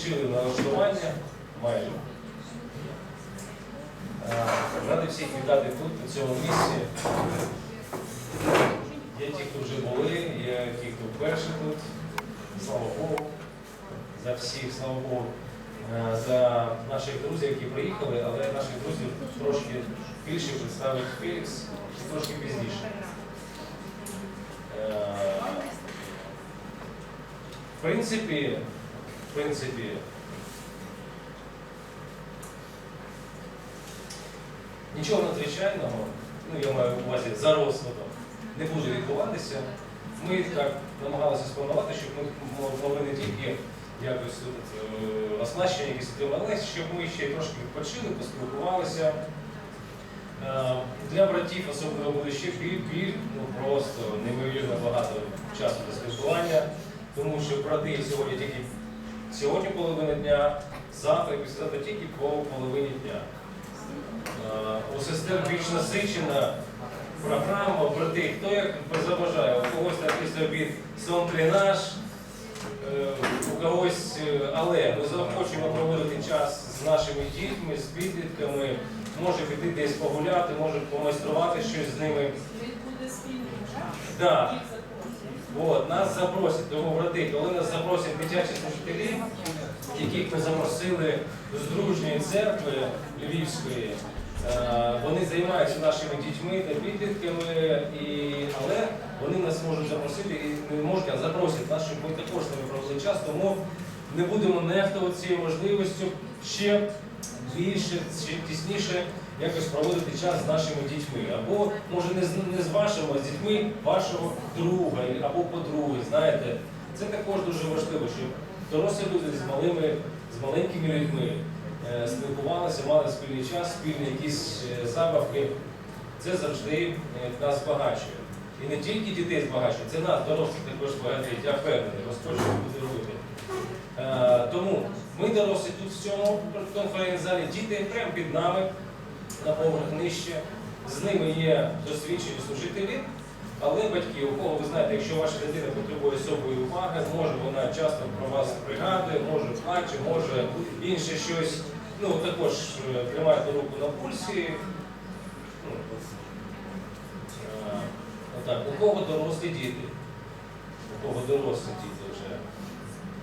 закінчили налаштування майже. Е, Ради всіх вітати тут, на цьому місці. Є ті, хто вже були, є ті, хто вперше тут. Слава Богу. За всіх, слава Богу. Е, За наших друзів, які приїхали, але наших друзів трошки більше представить Фелікс трошки пізніше. Е, В принципі, в принципі, нічого надзвичайного, ну я маю на увазі за розкладом, не буде відбуватися. Ми так намагалися спланувати, щоб ми могли не тільки якось е, оснащення якісь отримали, щоб ми ще трошки відпочили, поспілкувалися. Е, Для братів особливо буде ще біль, біль, ну просто неймовірно багато часу для спілкування, тому що брати сьогодні тільки сьогодні половина дня, завтра і післязавтра тільки по половині дня. Е, У сестер більш насичена програма, брати, хто як забажає, у когось на після обід сон тренаж, е, у когось, е, але ми захочемо проводити час з нашими дітьми, з підлітками, може піти десь погуляти, може помайструвати щось з ними. Він буде спільним, так? Да. От, нас запросять, тому брати, коли нас запросять дитячі служителі, яких ми запросили з дружньої церкви Львівської, е, вони займаються нашими дітьми та підлітками, і, але вони нас можуть запросити і не можуть, а запросять нас, щоб ми також ними провели час, тому не будемо нехтувати цією можливістю ще більше, ще тісніше якось проводити час з нашими дітьми. Або, може, не з, не з вашими, а з дітьми вашого друга або подруги. Знаєте, це також дуже важливо, щоб дорослі люди з малими, з маленькими людьми е, спілкувалися, мали спільний час, спільні якісь е, забавки. Це завжди е, нас збагачує. І не тільки дітей збагачує, це нас, дорослих, також збагатить, я впевнений, Господь буде робити. Тому ми дорослі тут в цьому конференц-залі, діти прямо під нами на поверх нижче. З ними є досвідчені служителі, але батьки, у кого ви знаєте, якщо ваша дитина потребує особої уваги, може вона часто про вас пригадує, може плаче, може інше щось. Ну також е, тримайте руку на пульсі. Ну, е, у кого дорослі діти, у кого дорослі діти вже.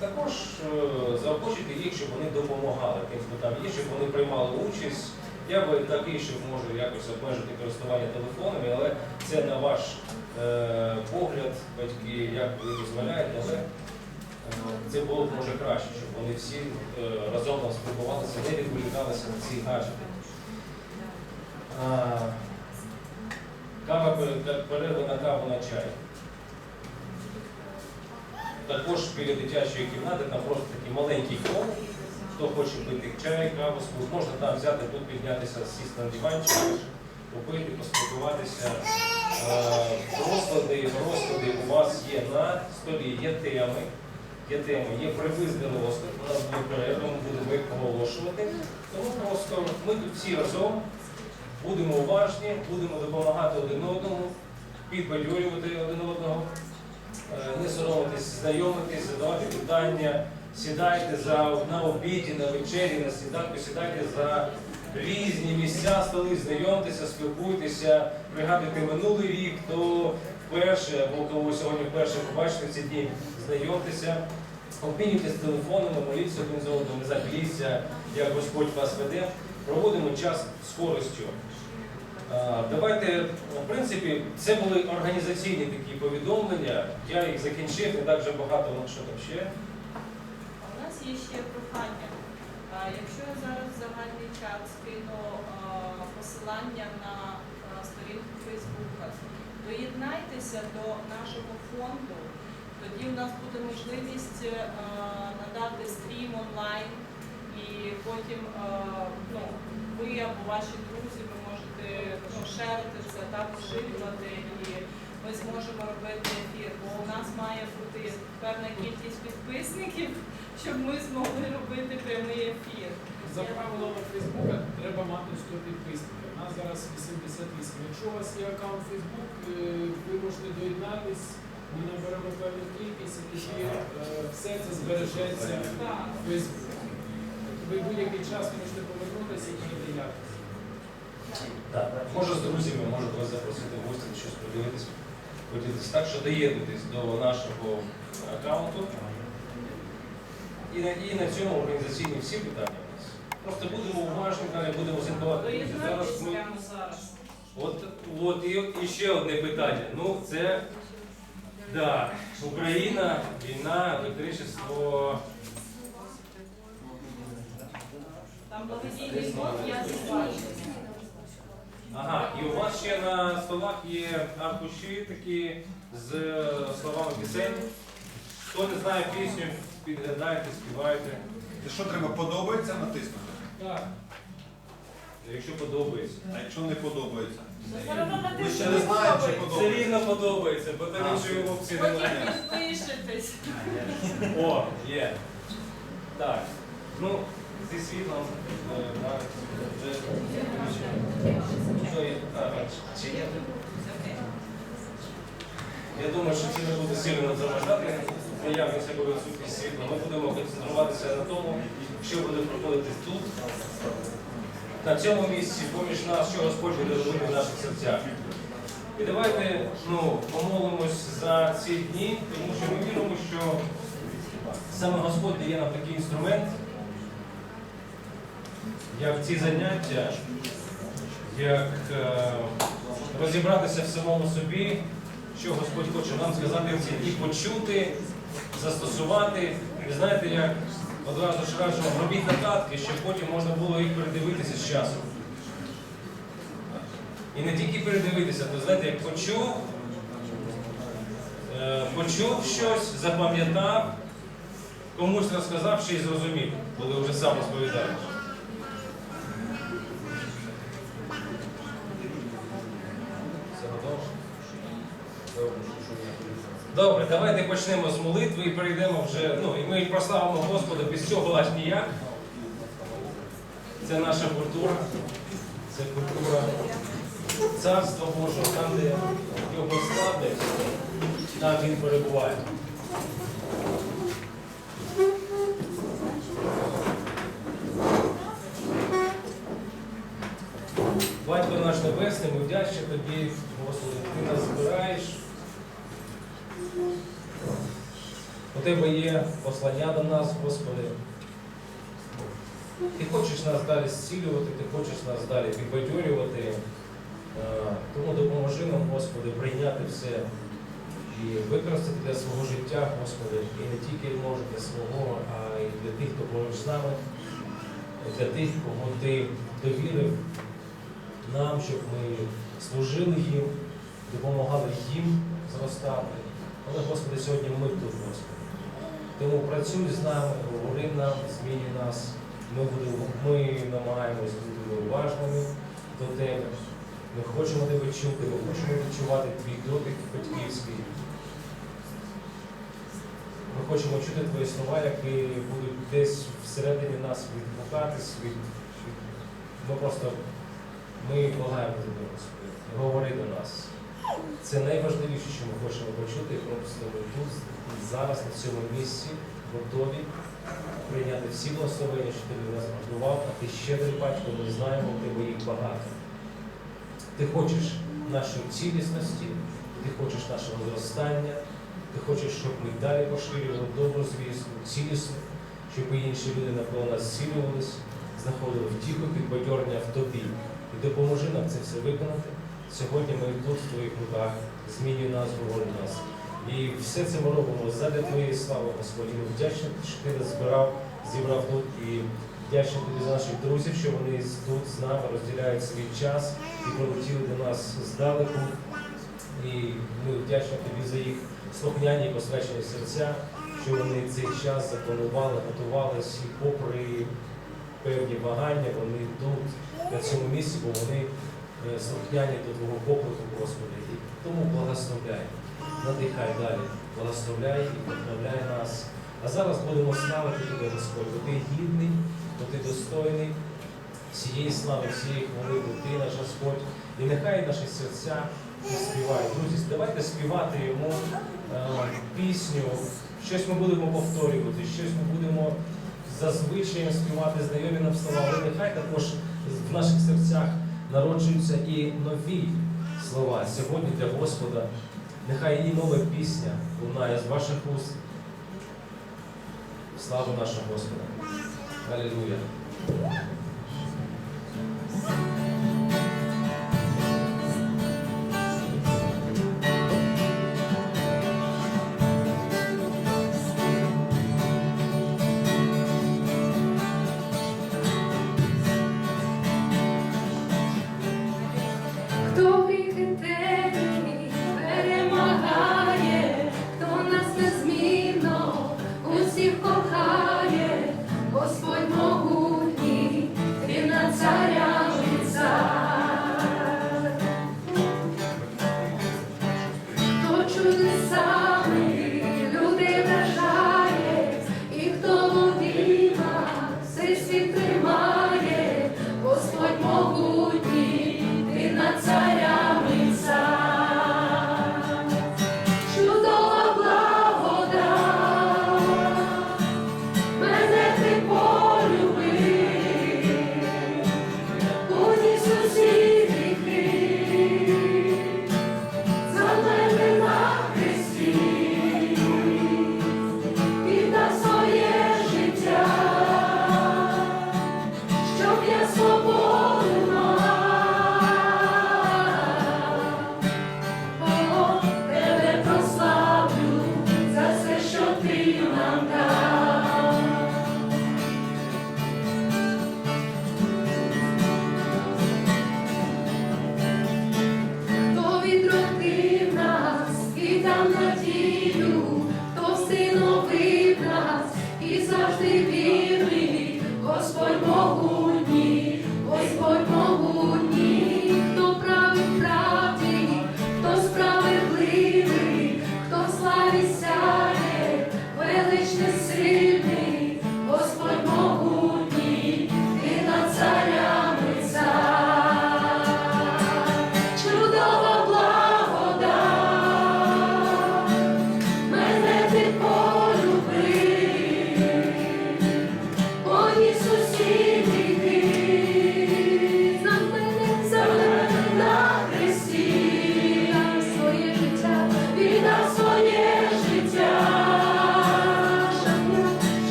Також е, заохочити їх, щоб вони допомагали тим, хто там є, щоб вони приймали участь. Я би такий, що можу якось обмежити користування телефонами, але це на ваш е, погляд, батьки, як ви дозволяєте, але е, це було б може краще, щоб вони всі е, разом там спілкувалися, не відволікалися на ці гаджети. Кава пере- перерва на каву на чай. Також біля дитячої кімнати там просто такий маленький хол. Хто хоче пити чай, каву, можна там взяти, тут піднятися, сісти на диванчик, попити, поспілкуватися. Е, Розклади, розклади у вас є на столі, є теми, є теми, є приблизний розклад. У нас буде перерва, ми будемо їх оголошувати. Тому просто ми тут всі разом будемо уважні, будемо допомагати один одному, підбадьорювати один одного. Е, не соромитись, знайомитись, задавати питання, сідайте за, на обіді, на вечері, на сніданку, сідайте за різні місця, столи, знайомтеся, спілкуйтеся, пригадуйте минулий рік, хто вперше або кого сьогодні вперше побачите ці дні, знайомтеся, обмінюйтесь телефонами, моліться один з одним, не забійся, як Господь вас веде. Проводимо час з користю. Давайте, в принципі, це були організаційні такі повідомлення. Я їх закінчив, не так вже багато, ну що там ще. Є ще прохання. Якщо я зараз загальний чат скину посилання на сторінку Фейсбука, доєднайтеся до нашого фонду. Тоді в нас буде можливість надати стрім онлайн, і потім ну, ви або ваші друзі ви можете ну, шерити це, так, поширювати, і ми зможемо робити ефір. Бо у нас має бути певна кількість підписників, щоб ми змогли робити прямий ефір. За правилами Фейсбука треба мати 100 підписників. У нас зараз 88. Якщо у вас є аккаунт Фейсбук, е, ви можете доєднатись, ми наберемо певну кількість, і тоді е, все це збережеться Так. в Фейсбуці. Ви будь-який час можете повернутися і передивлятися. Так, може з друзями, може вас запросити в гості, щось подивитись, поділитись. Так що доєднуйтесь до нашого аккаунту. І на, і на цьому організаційні всі питання у нас. Просто будемо уважні, далі будемо слідкувати. Зараз ми. От, от і, і ще одне питання. Ну, це да, Україна, війна, електричество. Там благодійний фонд, я бачу. Ага, і у вас ще на столах є аркуші такі з е, словами пісень. Хто не знає пісню, підглядайте, співайте. І що треба подобається натиснути? Так, Якщо подобається. А якщо не подобається? Ви Ви ще не знаєте, чи Все подобається. рівно подобається, бо там іншої опції Потім немає. підпишетесь. О, є. Так. Ну, зі світлом е, на вже. Що чи є? Я думаю, що це не буде сильно заважати наявність або відсутність світла. Ми будемо концентруватися на тому, що буде проходити тут, на цьому місці, поміж нас, що Господь буде робити в наших серцях. І давайте ну, помолимось за ці дні, тому що ми віримо, що саме Господь дає нам такий інструмент, як ці заняття, як е, розібратися в самому собі, що Господь хоче нам сказати в дні, почути, застосувати. І знаєте, як одразу ж раджу, робіть нотатки, щоб потім можна було їх передивитися з часом. І не тільки передивитися, то знаєте, як почув, е, почув щось, запам'ятав, комусь розказав ще й зрозумів, коли вже сам розповідаєш. Давайте почнемо з молитви і перейдемо вже. Ну, і ми прославимо Господа без цього аж ніяк. Це наша культура. Це культура Царства Божого, там, де його славлять, там він перебуває. Батько наш Небесний, ми вдячні тобі, Господи, ти нас збираєш. У тебе є послання до нас, Господи. Ти хочеш нас далі зцілювати, ти хочеш нас далі підбадьорювати. Е, Тому допоможи нам, Господи, прийняти все і використати для свого життя, Господи, і не тільки може для свого, а й для тих, хто поруч з нами, для тих, кого ти довірив нам, щоб ми служили їм, допомагали їм зростати. Але, Господи, сьогодні ми тут, Господи. Тому працюй з нами, говори нам, змінюй нас. Ми, будемо, ми намагаємось бути уважними до Тебе. Ми хочемо тебе чути, ми хочемо відчувати твій дотик батьківський. Ми хочемо чути твої слова, які будуть десь всередині нас відгукатись. Від, від... Ми просто ми благаємо тебе, Господи, говори до нас. Це найважливіше, що ми хочемо почути, і просто ми тут, зараз, на цьому місці, готові прийняти всі благословення, що ти від нас готував, а ти щедрий батько, ми знаємо, тебе їх багато. Ти хочеш нашої цілісності, ти хочеш нашого зростання, ти хочеш, щоб ми далі поширювали добру звістку, цілісну, щоб інші люди навколо нас зцілювались, знаходили втіху, підбадьорення в тобі. І допоможи нам це все виконати. Сьогодні ми тут в твоїх руках, змінюй нас, говори нас. І все це ми робимо задля твоєї слави, Господи. Ми вдячні, що ти нас збирав, зібрав тут і вдячні тобі за наших друзів, що вони тут з нами розділяють свій час і прилетіли до нас здалеку. І ми вдячні тобі за їх слухняні і посвячені серця, що вони цей час запланували, готувалися і попри певні вагання, вони тут, на цьому місці, бо вони Е, слухняні до Твого попроху, Господи, і тому благословляй, надихай далі, благословляй і вдохновляй нас. А зараз будемо славити Тебе, Господь, бо Ти гідний, бо Ти достойний всієї слави, всієї хвали, бо Ти наш Господь. І нехай наші серця і співають. Друзі, давайте співати йому е, пісню. Щось ми будемо повторювати, щось ми будемо зазвичай співати, знайомі нам слова. Але нехай також в наших серцях народжуються і нові слова сьогодні для Господа. Нехай і нова пісня лунає з ваших уст. Слава нашому Господу! Аллилуйя!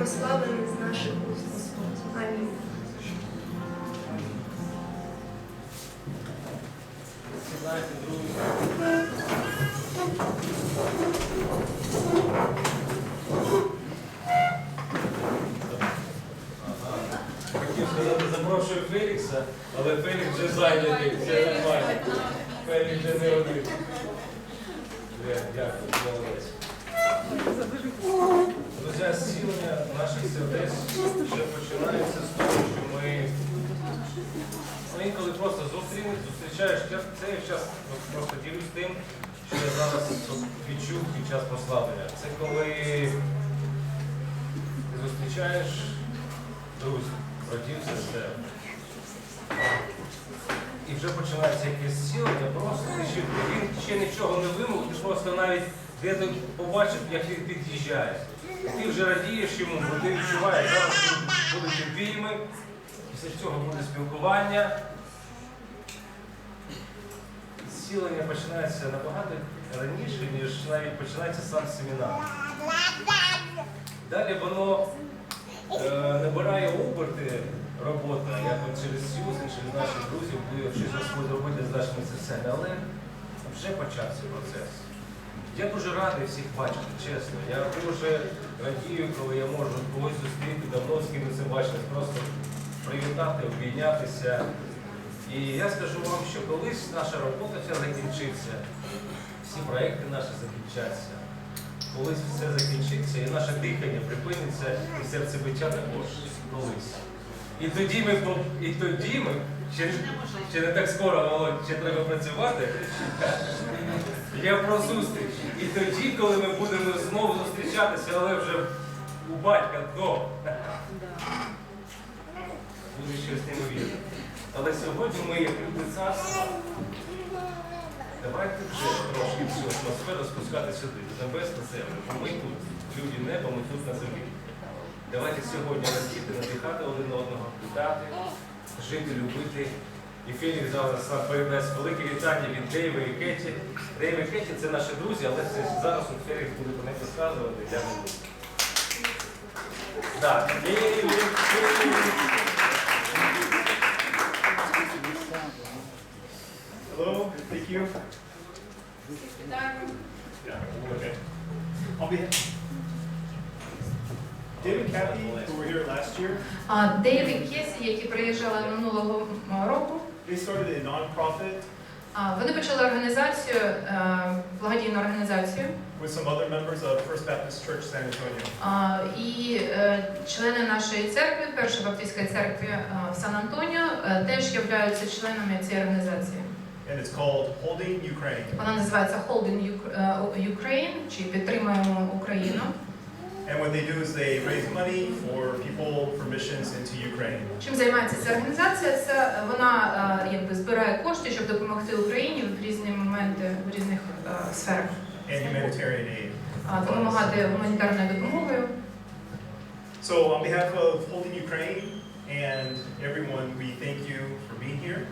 прославлений з наших уст Господь. Амінь. Хотів сказати, запрошую Фелікса, але Фелікс вже зайнятий. Фелікс вже не один. зараз, це я зараз ну, просто ділюсь тим, що я зараз відчув під час послаблення. Це коли ти зустрічаєш друзів, родів, сестер. І вже починається якесь сілення, просто ти він ще нічого не вимог, ти просто навіть де ти побачив, як він під'їжджає. Ти вже радієш йому, бо ти відчуваєш, зараз будуть обійми, після цього буде спілкування. Зцілення починається набагато раніше, ніж навіть починається сам семінар. Далі воно е, набирає оберти робота, як через Сьюзен, через наших друзів, коли щось Господь з нашими серцями, але вже почався процес. Я дуже радий всіх бачити, чесно. Я дуже радію, коли я можу когось зустріти, давно з ким це бачили, просто привітати, обійнятися. І я скажу вам, що колись наша робота вся закінчиться, всі проекти наші закінчаться. Колись все закінчиться, і наше дихання припиниться, і серцебиття також колись. І тоді ми і тоді ми ще, ще не так скоро, Володь, ще треба працювати. Я про зустріч. І тоді, коли ми будемо знову зустрічатися, але вже у батька вдома. Буде щось неймовірне. Але сьогодні ми, як люди царства, давайте вже трошки цю атмосферу спускати сюди, до небес на землю. Бо ми тут, люди неба, ми тут на землі. Давайте сьогодні розкіти, надихати один одного, вітати, жити, любити. І Фелікс зараз нам велике вітання від Дейва і Кеті. Дейв і Кеті це наші друзі, але це зараз от Фелікс буде про них розказувати. Буду. Так, thank you. Yeah, okay. On behalf, David Kathy, who were here last year, А Дейв Кесі, які приїжджали минулого року, they started a nonprofit а, вони почали організацію, е, благодійну організацію. with some other members of First Baptist Church San Antonio. А, І е, члени нашої церкви, Першої Баптистської церкви е, в Сан-Антоніо, е, теж являються членами цієї організації. And it's called Holding Ukraine. Вона називається Holding Uk- е, Ukraine, чи підтримуємо Україну. And what they do is they raise money for people for missions into Ukraine. Чим займається ця організація? Це е, вона е, якби збирає кошти, щоб допомогти Україні в різні моменти в різних е, сферах. and humanitarian aid. А, Допомагати гуманітарною допомогою. So on behalf of Holding Ukraine and everyone, we thank you for being here.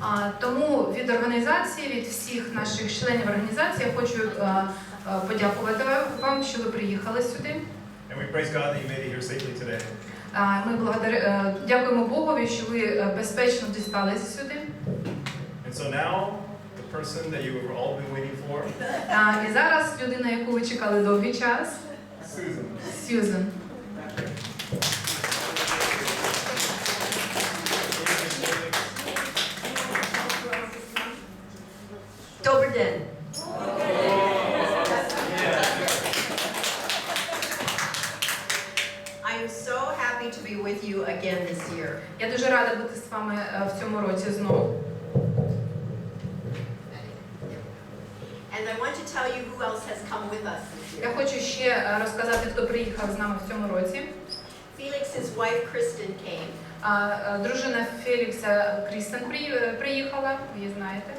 А, Тому від організації, від всіх наших членів організації, я хочу е, е, подякувати вам, що ви приїхали сюди. And we praise God that you made it here safely today. А, Ми благодари, е, дякуємо Богові, що ви е, безпечно дісталися сюди. And so now, the person that you have all been waiting for, А, І зараз людина, яку ви чекали довгий час, Susan. Сьюзен. Добрий день. I am so happy to be with you again this year. Я дуже рада бути з вами е, в цьому році знову. And I want to tell you who else has come with us this Я year. хочу ще е, розказати, хто приїхав з нами в цьому році. Felix's wife Kristen came. А, е, Дружина Фелікса Крістен при- е, приїхала, ви її знаєте.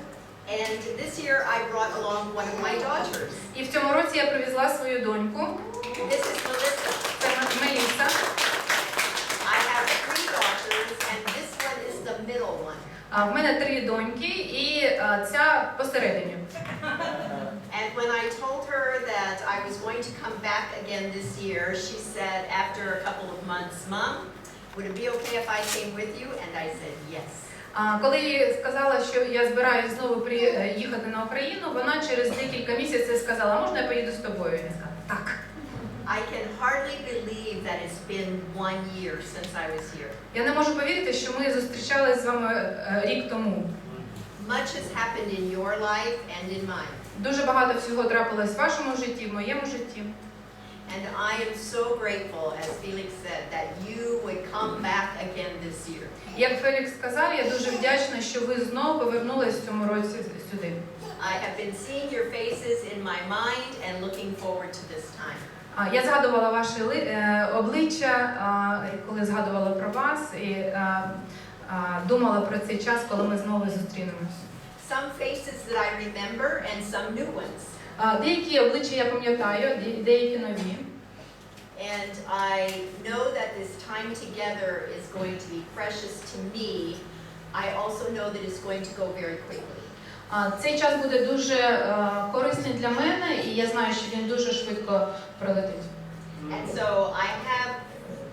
And this year I brought along one of my daughters. І в цьому році я привезла свою доньку. This is Melissa. Це М- Мелісса. I have three daughters and this one is the middle one. А, В мене три доньки, і е, ця посередині. And when I told her that I was going to come back again this year, she said after a couple of months, Mom, would it be okay if I came with you? And I said, yes. А, Коли я сказала, що я збираюся знову приїхати на Україну, вона через декілька місяців сказала, можна я поїду з тобою? Я сказала, так. I can hardly believe that it's been one year since I was here. Я не можу повірити, що ми зустрічалися з вами е, рік тому. Much has happened in your life and in mine. Дуже багато всього трапилось в вашому житті, в моєму житті. And I am so grateful, as Felix said, that you would come back again this year. Як Фелікс сказав, я дуже вдячна, що ви знову повернулись в цьому році сюди. I have been seeing your faces in my mind and looking forward to this time. Я згадувала ваші ли- е, обличчя, коли згадувала про вас, і думала про цей час, коли ми знову зустрінемось. Some faces that I remember and some new ones. А, Деякі обличчя я пам'ятаю, де- деякі нові. And I know that this time together is going to be precious to me. I also know that it's going to go very quickly. Цей час буде дуже е, корисний для мене, і я знаю, що він дуже швидко пролетить. And so I have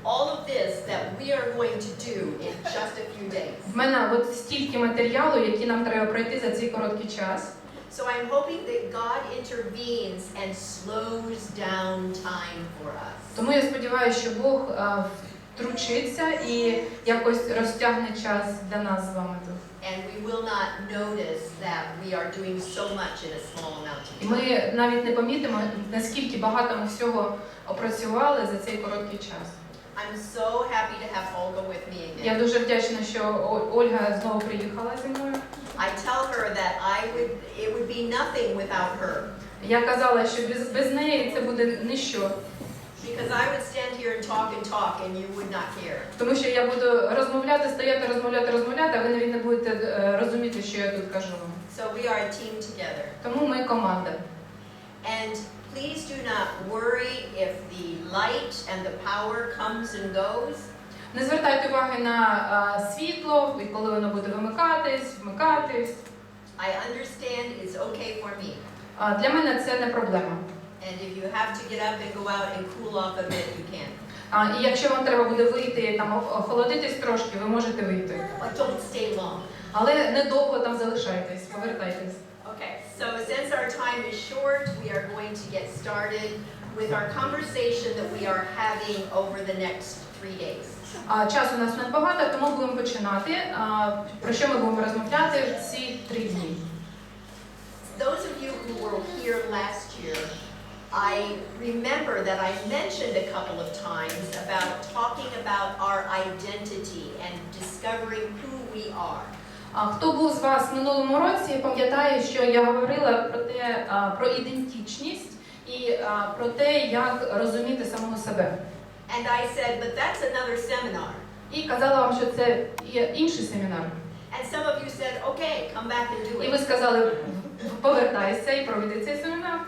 all of this that we are going to do in just a few days. В мене от стільки матеріалу, які нам треба пройти за цей короткий час. So I'm hoping that God intervenes and slows down time for us. Тому я сподіваюся, що Бог е, втручиться і якось розтягне час для нас з вами тут. And we will not notice that we are doing so much in a small amount of time. ми навіть не помітимо, наскільки багато ми всього опрацювали за цей короткий час. I'm so happy to have Olga with me Я дуже вдячна, що Ольга знову приїхала зі мною. I tell her that I would, it would be nothing without her. Я казала, що без, без неї це буде ніщо, Because I would stand here and talk and talk and you would not care. тому що я буду розмовляти, стояти, розмовляти, розмовляти, а ви навіть не будете е, розуміти, що я тут кажу. So we are a team together. Тому ми команда. And please do not worry if the light and the power comes and goes. Не звертайте уваги на а, світло, і коли воно буде вимикатись, вмикатись. I understand it's okay for me. А, Для мене це не проблема. And if you have to get up and go out and cool off a bit, you can. А, І якщо вам треба буде вийти, там ох- охолодитись трошки, ви можете вийти. But don't stay long. Але недовго там залишайтесь, повертайтесь. Okay, so since our time is short, we are going to get started with our conversation that we are having over the next three days. А часу у нас небагато, тому будемо починати. А, Про що ми будемо розмовляти в ці три дні? Those of you who were here last year, I remember that I mentioned a couple of times about talking about our identity and discovering who we are. А Хто був з вас в минулому році, пам'ятає, що я говорила про те, а, про ідентичність і а, про те, як розуміти самого себе. And I said, but that's another seminar. І казала вам, що це інший семінар. And some of you said, okay, come back and do it. І ви сказали, повертайся і проведи цей семінар.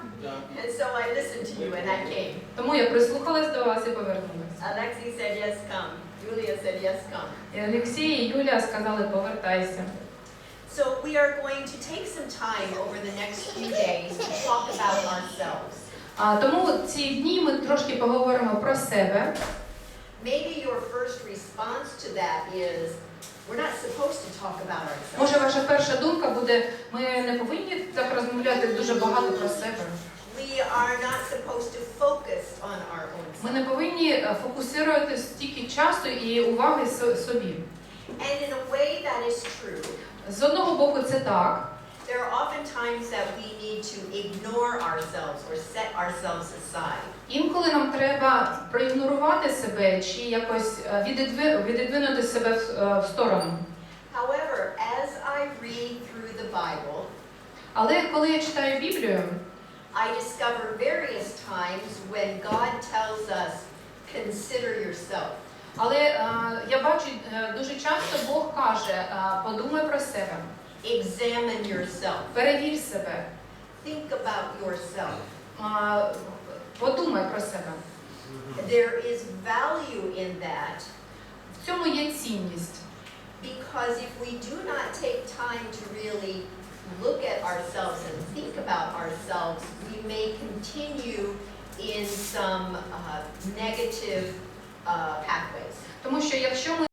And so I listened to you and I came. Тому я прислухалась до вас і повернулася. Alexi said, yes, come. Julia said, yes, come. І Олексій і Юлія сказали, повертайся. So we are going to take some time over the next few days to talk about ourselves. А, тому ці дні ми трошки поговоримо про себе. Maybe your first response to that is, we're not supposed to talk about ourselves. Може, ваша перша думка буде, ми не повинні так розмовляти дуже багато про себе. We are not supposed to focus on our own Ми не повинні е, фокусувати стільки часу і уваги собі. And in a way that is true. З одного боку, це так. There are often times that we need to ignore ourselves or set ourselves aside. Інколи нам треба проігнорувати себе чи якось е, відідвинути себе е, в сторону. However, as I read through the Bible, Але коли я читаю Біблію, I discover various times when God tells us, consider yourself. але е, я бачу е, дуже часто Бог каже, е, подумай про себе, Examine yourself. перевір себе, Think about yourself. е, подумай про себе. There is value in that В цьому є цінність. because if we do not take time to really look at ourselves and think about ourselves, we may continue in some uh, negative uh, pathways. Тому що якщо ми